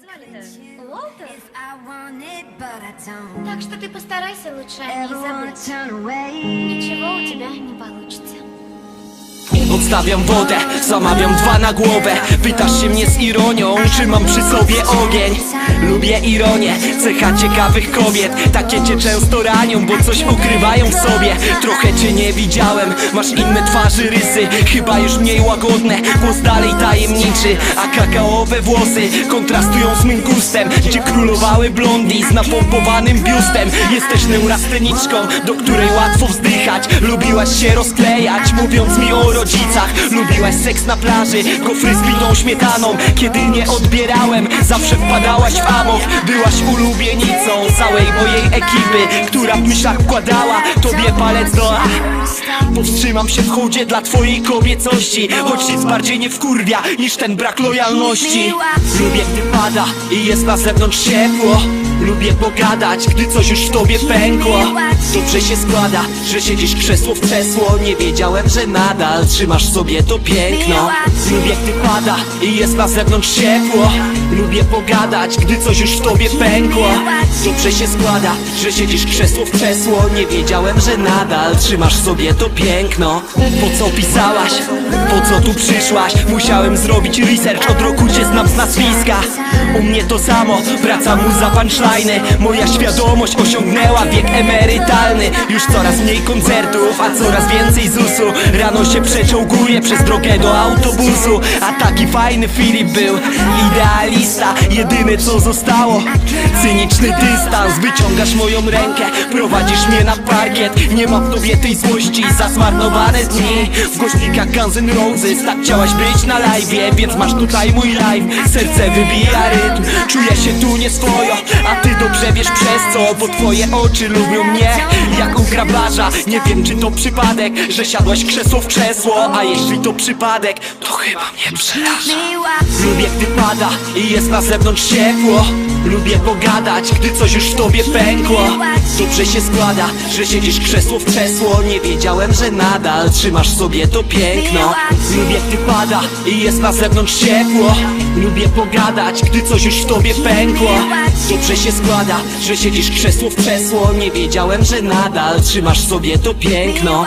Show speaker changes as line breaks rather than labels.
звали-то?
Так что ты постарайся лучше о ней забыть. Ничего у тебя не
Odstawiam wodę, zamawiam dwa na głowę. Pytasz się mnie z ironią, czy mam przy sobie ogień? Lubię ironię, cecha ciekawych kobiet. Takie cię często ranią, bo coś ukrywają w sobie. Trochę cię nie widziałem, masz inne twarzy rysy. Chyba już mniej łagodne, głos dalej tajemniczy. A kakaowe włosy kontrastują z mym gustem. Gdzie królowały blondi z napompowanym biustem. Jesteś neurasteniczką, do której łatwo wzdychać. Lubiłaś się rozklejać, mówiąc mi o rodzicach Lubiłaś seks na plaży, gofry z śmietaną. Kiedy nie odbierałem, zawsze wpadałaś w amok Byłaś ulubienicą całej mojej ekipy Która w myślach wkładała tobie palec do ach Powstrzymam się w hołdzie dla twojej kobiecości Choć nic bardziej nie wkurwia niż ten brak lojalności. Lubię gdy pada i jest na zewnątrz ciepło. Lubię pogadać, gdy coś już w tobie pękło Dobrze się składa, że siedzisz krzesło w krzesło. Nie wiedziałem, że nadal trzymasz sobie to piękno. Lubię gdy pada i jest na zewnątrz ciepło. Lubię pogadać, gdy coś już w tobie pękło. Dobrze się składa, że siedzisz krzesło w krzesło. Nie wiedziałem, że nadal trzymasz sobie to piękno. Po co pisałaś? Po co tu przyszłaś? Musiałem zrobić research, od roku cię znam z nazwiska. U mnie to samo, wraca mu za punchline'y Moja świadomość osiągnęła wiek Już coraz mniej koncertów, a coraz więcej ZUS-u. Rano się przeczołguję przez drogę do autobusu. A taki fajny Filip był, idealista. Jedyne co zostało, cyniczny dystans. Wyciągasz moją rękę, prowadzisz mnie na parkiet. Nie ma w tobie tej złości za zmarnowane dni. W głośnikach Guns N' Roses, tak chciałaś być na live'ie Więc masz tutaj mój live, serce wybija rytm Czuję się tu nieswojo, a ty dobrze wiesz przez co? Bo twoje oczy lubią mnie, jak u grabarza. Nie wiem czy to przypadek, że siadłaś krzesło w krzesło A jeśli to przypadek, to chyba mnie przeraża. Lubię gdy pada i jest na zewnątrz ciepło Lubię pogadać, gdy coś już w tobie pękło. Dobrze się składa, że siedzisz krzesło w krzesło. Nie wiedziałem, że nadal trzymasz sobie to piękno. Lubię gdy pada i jest na zewnątrz ciepło. Lubię pogadać, gdy coś już w tobie pękło. Dobrze się składa, że siedzisz krzesło w krzesło. Nie wiedziałem, że nadal trzymasz sobie to piękno